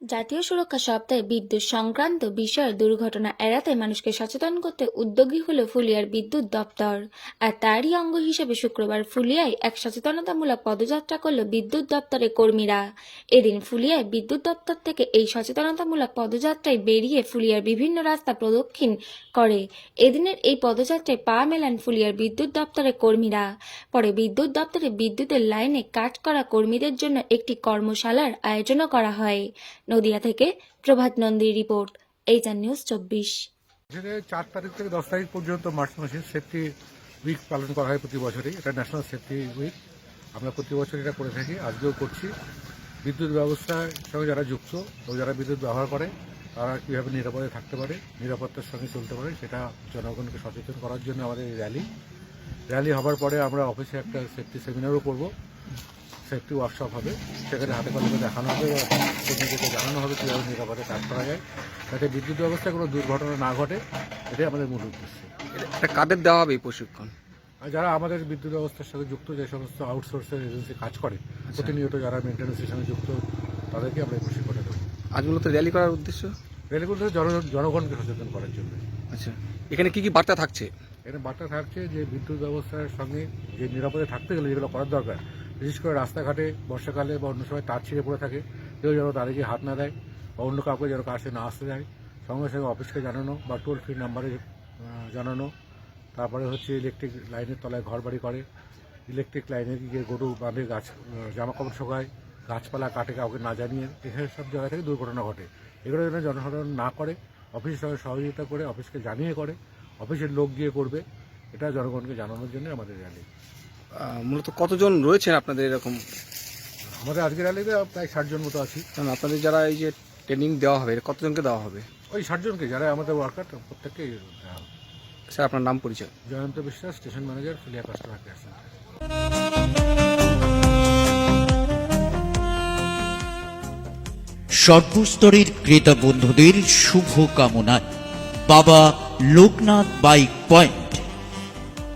জাতীয় সুরক্ষা সপ্তাহে বিদ্যুৎ সংক্রান্ত বিষয়ে দুর্ঘটনা এড়াতে মানুষকে সচেতন করতে উদ্যোগী হল ফুলিয়ার বিদ্যুৎ দপ্তর। আর তারই অঙ্গ হিসেবে শুক্রবার ফুলিয়ায় এক সচেতনতামূলক পদযাত্রা করল বিদ্যুৎ দপ্তরের কর্মীরা। এদিন ফুলিয়ায় বিদ্যুৎ দপ্তর থেকে এই সচেতনতামূলক পদযাত্রায় বেরিয়ে ফুলিয়ার বিভিন্ন রাস্তা প্রদক্ষিণ করে। এদিনের এই পদযাত্রায় পা মেলান ফুলিয়ার বিদ্যুৎ দপ্তরের কর্মীরা। পরে বিদ্যুৎ দপ্তরে বিদ্যুতের লাইনে কাজ করা কর্মীদের জন্য একটি কর্মশালার আয়োজনও করা হয়। নদিয়া থেকে প্রভাত নন্দীর রিপোর্ট এইচআর নিউজ চব্বিশ। এখানে চার তারিখ থেকে দশ তারিখ পর্যন্ত মার্চ মাসে সেফটি উইক পালন করা হয় প্রতি বছরই। এটা ন্যাশনাল সেফটি উইক। আমরা প্রতি বছর এটা করে থাকি। আজকেও করছি। বিদ্যুৎ ব্যবস্থার সঙ্গে যারা যুক্ত এবং যারা বিদ্যুৎ ব্যবহার করে, তারা কীভাবে নিরাপদে থাকতে পারে, নিরাপত্তার সঙ্গে চলতে পারে, সেটা জনগণকে সচেতন করার জন্য আমাদের র্যালি। র্যালি হবার পরে আমরা অফিসে একটা সেফটি সেমিনারও করব। সেফটি ওয়ার্কশপ হবে। সেখানে হাতে কলমে দেখানো হবে এবং জানানো হবে কীভাবে নিরাপদে কাজ করা যায়। যাতে বিদ্যুৎ ব্যবস্থায় কোনো দুর্ঘটনা না ঘটে এটাই আমাদের মূল উদ্দেশ্য। এটা কাদের দেওয়া হবে এই প্রশিক্ষণ? আর যারা আমাদের বিদ্যুৎ ব্যবস্থার সঙ্গে যুক্ত যে সমস্ত আউটসোর্সের এজেন্সি কাজ করে প্রতিনিয়ত যারা মেনটেন্যান্সের সঙ্গে যুক্ত তাদেরকে আমরা এই প্রশিক্ষণটা দেবো। আজ মূলত র্যালি করার উদ্দেশ্য? রেলগুলো জন- জনগণকে সচেতন করার জন্য। আচ্ছা। এখানে কি কি বার্তা থাকছে? এখানে বার্তা থাকছে যে বিদ্যুৎ ব্যবস্থার সঙ্গে যে নিরাপদে থাকতে গেলে যেগুলো করার দরকার বিশেষ করে রাস্তাঘাটে বর্ষাকালে বা অন্য সময় তার ছিঁড়ে পড়ে থাকে কেউ যেন তাদেরকে হাত না দেয় বা অন্য কাউকে যেন কাছে না আসতে দেয়। সঙ্গে সঙ্গে অফিসকে জানানো বা টোল ফ্রি নাম্বারে জানানো। তারপরে হচ্ছে ইলেকট্রিক লাইনের তলায় ঘর বাড়ি করে। ইলেকট্রিক লাইনে গিয়ে গরু বাঁধে গাছ আহ, জামা কাপড় শোকায় গাছপালা কাটে কাউকে না জানিয়ে। এখানে সব জায়গা থেকে দুর্ঘটনা ঘটে। এগুলো যেন জনসাধারণ না করে অফিসের সঙ্গে সহযোগিতা করে অফিসকে জানিয়ে করে অফিসের লোক গিয়ে করবে। এটা জনগণকে জানানোর জন্য আমাদের র্যালি মূলত কতজন রয়েছেন আপনাদের এরকম? আমাদের আজকের র্যালিতে প্রায় ষাট জন মতো আছি। কারণ আপনাদের যারা এই যে ট্রেনিং দেওয়া হবে কতজনকে দেওয়া হবে? ওই ষাট জনকে যারা আমাদের ওয়ার্কার প্রত্যেককে দেওয়া হবে। স্যার আপনার নাম পরিচয়? Jayanta Biswas station manager Phulia customer care centre. সর্বস্তরের ক্রেতা বন্ধুদের শুভ কামনায় বাবা লোকনাথ বাইক পয়েন্ট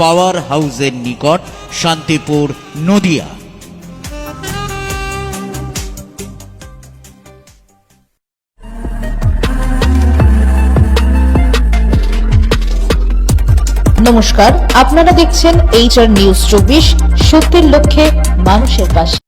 পাওয়ার হাউসের নিকট শান্তিপুর, নদিয়া। নমস্কার, আপনারা দেখছেন এইচআর নিউজ চব্বিশ, সত্যের লক্ষ্যে মানুষের পাশে।